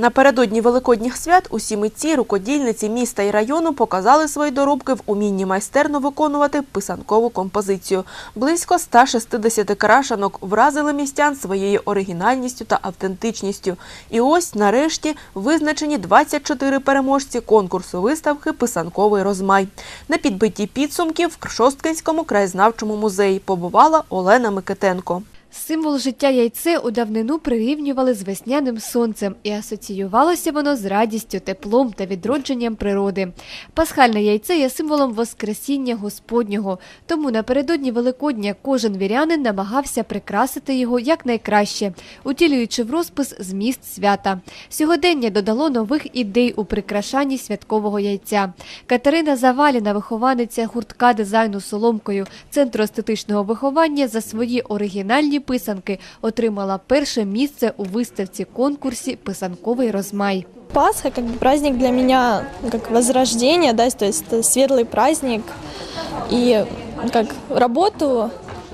Напередодні великодніх свят усі митці, рукодільниці міста і району показали свої доробки в умінні майстерно виконувати писанкову композицію. Близько 160 крашанок вразили містян своєю оригінальністю та автентичністю. І ось, нарешті, визначені 24 переможці конкурсу виставки Писанковий розмай. На підбитті підсумків в Шосткинському краєзнавчому музеї побувала Олена Микитенко. Символ життя яйце у давнину прирівнювали з весняним сонцем, і асоціювалося воно з радістю, теплом та відродженням природи. Пасхальне яйце є символом Воскресіння Господнього, тому напередодні Великодня кожен вірянин намагався прикрасити його якнайкраще, утілюючи в розпис зміст свята. Сьогодення додало нових ідей у прикрашанні святкового яйця. Катерина Заваліна, вихованиця гуртка дизайну соломкою Центру естетичного виховання, за свої оригінальні писанки отримала перше місце у виставці конкурсі Писанковий розмай. Пасха как бы праздник для меня ну, как возрождение, да, то есть это светлый праздник. И как работу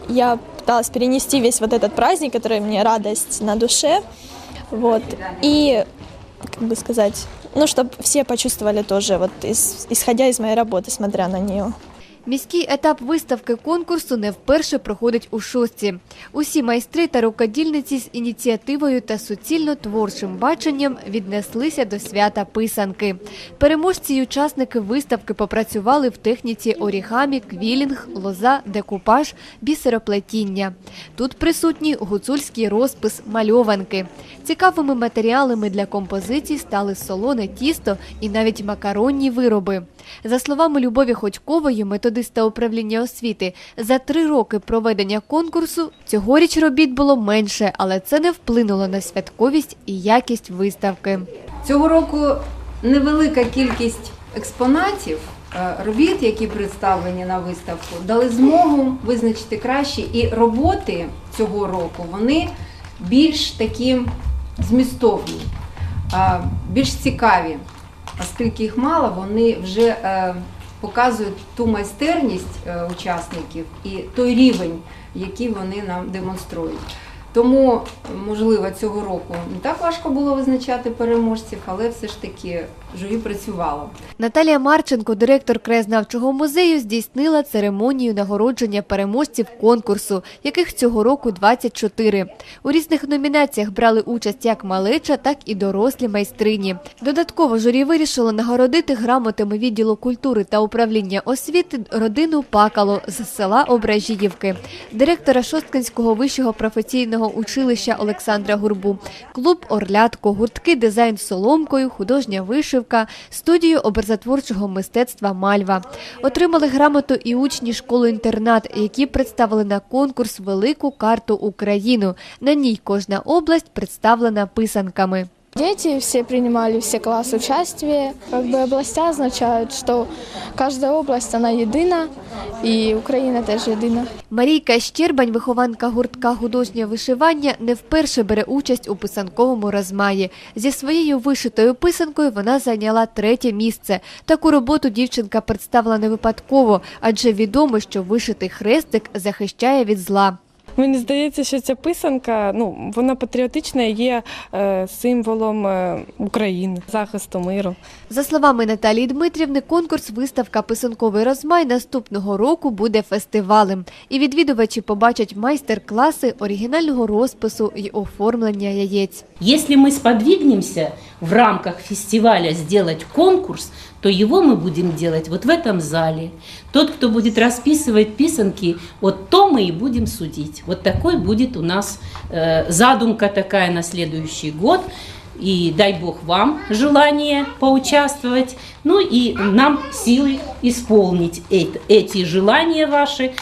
я пыталась перенести весь вот этот праздник, который мне радость на душе. Вот. И, как бы сказать, ну, чтобы все почувствовали тоже, вот из- исходя из моей работы, смотря на нее. Міський етап виставки конкурсу не вперше проходить у шостці. Усі майстри та рукодільниці з ініціативою та суцільно творчим баченням віднеслися до свята писанки. Переможці й учасники виставки попрацювали в техніці орігамі, квілінг, лоза, декупаж, бісероплетіння. Тут присутній гуцульський розпис мальованки. Цікавими матеріалами для композицій стали солоне тісто і навіть макаронні вироби. За словами Любові Ходькової, методиста управління освіти, за три роки проведення конкурсу цьогоріч робіт було менше, але це не вплинуло на святковість і якість виставки. Цього року невелика кількість експонатів, е, робіт, які представлені на виставку, дали змогу визначити краще. І роботи цього року вони більш такі змістовні, е, більш цікаві, оскільки їх мало, вони вже е, показують ту майстерність е, учасників і той рівень, який вони нам демонструють. Тому, можливо, цього року не так важко було визначати переможців, але все ж таки журі працювало. Наталія Марченко, директор краєзнавчого музею, здійснила церемонію нагородження переможців конкурсу, яких цього року 24. У різних номінаціях брали участь як малеча, так і дорослі майстрині. Додатково журі вирішило нагородити грамотами відділу культури та управління освіти родину Пакало з села Ображіївки, директора Шосткинського вищого професійного училища Олександра Гурбу, клуб Орлятко, гуртки дизайн соломкою, художня вишивка, студію образотворчого мистецтва Мальва. Отримали грамоту і учні школи-інтернат, які представили на конкурс велику карту Україну. На ній кожна область представлена писанками. Дети все принимали, все классы участие. Как бы областя означают, что каждая область, она едина, и Украина тоже едина. Марійка Щербань, вихованка гуртка художнє вишивання, не вперше бере участь у писанковому розмаї. Зі своєю вишитою писанкою вона зайняла третє місце. Таку роботу дівчинка представила не випадково, адже відомо, що вишитий хрестик захищає від зла. Мені здається, що ця писанка, ну вона патріотична, і є е, символом е, України, захисту миру. За словами Наталії Дмитрівни, конкурс виставка Писанковий розмай наступного року буде фестивалем. І відвідувачі побачать майстер-класи оригінального розпису і оформлення яєць. Если мы сподвигнемся в рамках фестиваля сделать конкурс, то его мы будем делать вот в этом зале. Тот, кто будет расписывать писанки, вот то мы и будем судить. Вот такой будет у нас э, задумка такая на следующий год. И дай Бог вам желание поучаствовать, ну и нам силы исполнить эт- эти желания ваши.